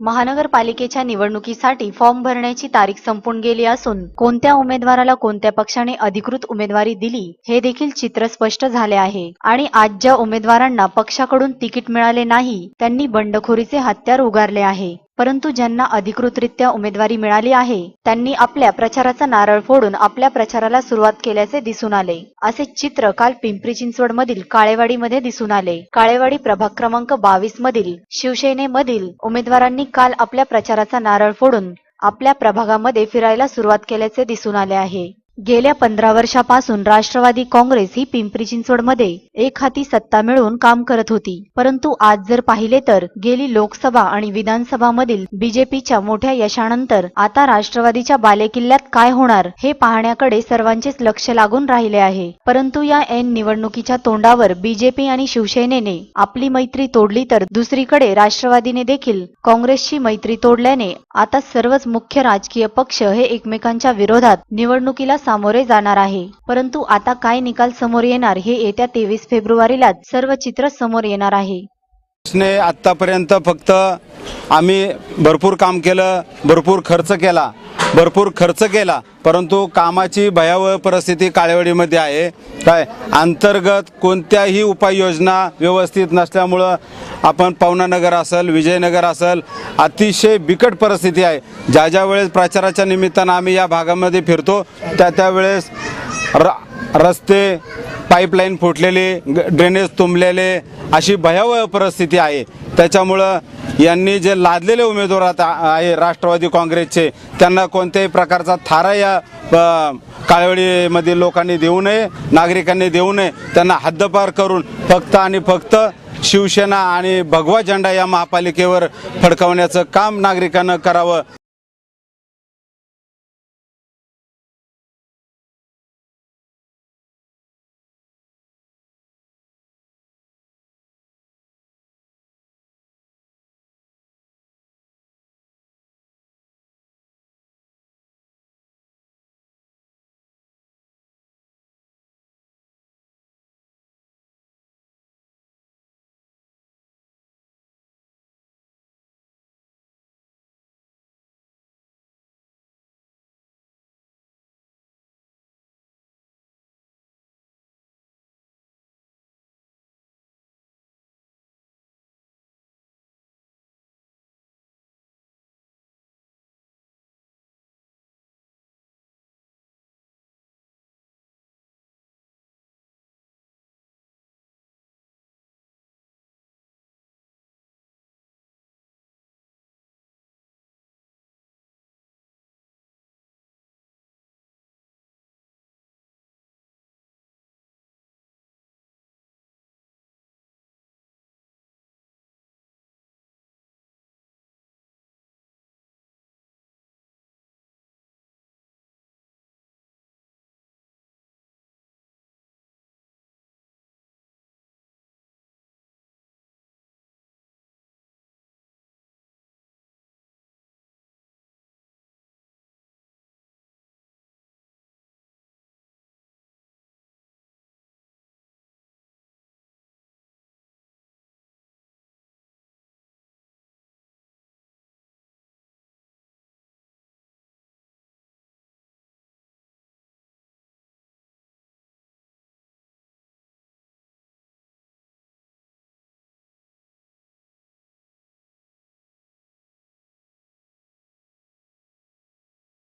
महानगरपालिकेच्या निवडणुकीसाठी फॉर्म भरण्याची तारीख संपून गेली असून कोणत्या उमेदवाराला कोणत्या पक्षाने अधिकृत उमेदवारी दिली हे देखील चित्र स्पष्ट झाले आहे. आणि आज ज्या उमेदवारांना पक्षाकडून तिकीट मिळाले नाही त्यांनी बंडखोरीचे हत्यार उगारले आहे. परंतु ज्यांना अधिकृतरित्या उमेदवारी मिळाली आहे त्यांनी आपल्या प्रचाराचा नारळ फोडून आपल्या प्रचाराला सुरुवात केल्याचे दिसून आले. असे चित्र काल पिंपरी चिंचवड मधील काळेवाडीमध्ये दिसून आले. काळेवाडी प्रभाग क्रमांक बावीस मधील शिवसेनेमधील उमेदवारांनी काल आपल्या प्रचाराचा नारळ फोडून आपल्या प्रभागामध्ये फिरायला सुरुवात केल्याचे दिसून आले आहे. गेल्या पंधरा वर्षापासून राष्ट्रवादी काँग्रेस ही पिंपरी चिंचवडमध्ये एक हाती सत्ता मिळवून काम करत होती. परंतु आज जर पाहिले तर गेली लोकसभा आणि विधानसभामधील बीजेपीच्या मोठ्या यशानंतर आता राष्ट्रवादीच्या बालेकिल्ल्यात काय होणार हे पाहण्याकडे सर्वांचेच लक्ष लागून राहिले आहे. परंतु या ऐन निवडणुकीच्या तोंडावर बीजेपी आणि शिवसेनेने आपली मैत्री तोडली तर दुसरीकडे राष्ट्रवादीने देखील काँग्रेसची मैत्री तोडल्याने आता सर्वच मुख्य राजकीय पक्ष हे एकमेकांच्या विरोधात निवडणुकीला सामोरे जाणार आहे. परंतु आता काय निकाल समोर येणार हे येत्या तेवीस फेब्रुवारीलाच सर्व चित्र समोर येणार आहे. ने आत्तापर्यंत फक्त आम्ही भरपूर काम केलं भरपूर खर्च केला भरपूर खर्च केला परंतु कामाची भयावह परिस्थिती काळेवाडीमध्ये आहे. काय? अंतर्गत कोणत्याही उपाययोजना व्यवस्थित नसल्यामुळं आपण पवनानगर असेल विजयनगर असेल अतिशय बिकट परिस्थिती आहे. ज्या ज्या वेळेस प्रचाराच्या निमित्तानं आम्ही या भागामध्ये फिरतो त्या त्यावेळेस र रस्ते पाईपलाईन फुटलेली ग- ड्रेनेज तुंबलेले अशी भयावह परिस्थिती आहे. त्याच्यामुळं यांनी जे लादलेले उमेदवार आता आहे राष्ट्रवादी काँग्रेसचे त्यांना कोणत्याही प्रकारचा थारा या काळवळीमध्ये लोकांनी देऊ नये नागरिकांनी देऊ नये त्यांना हद्दपार करून फक्त आणि फक्त शिवसेना आणि भगवा झेंडा या महापालिकेवर फडकवण्याचं काम नागरिकांना करावं.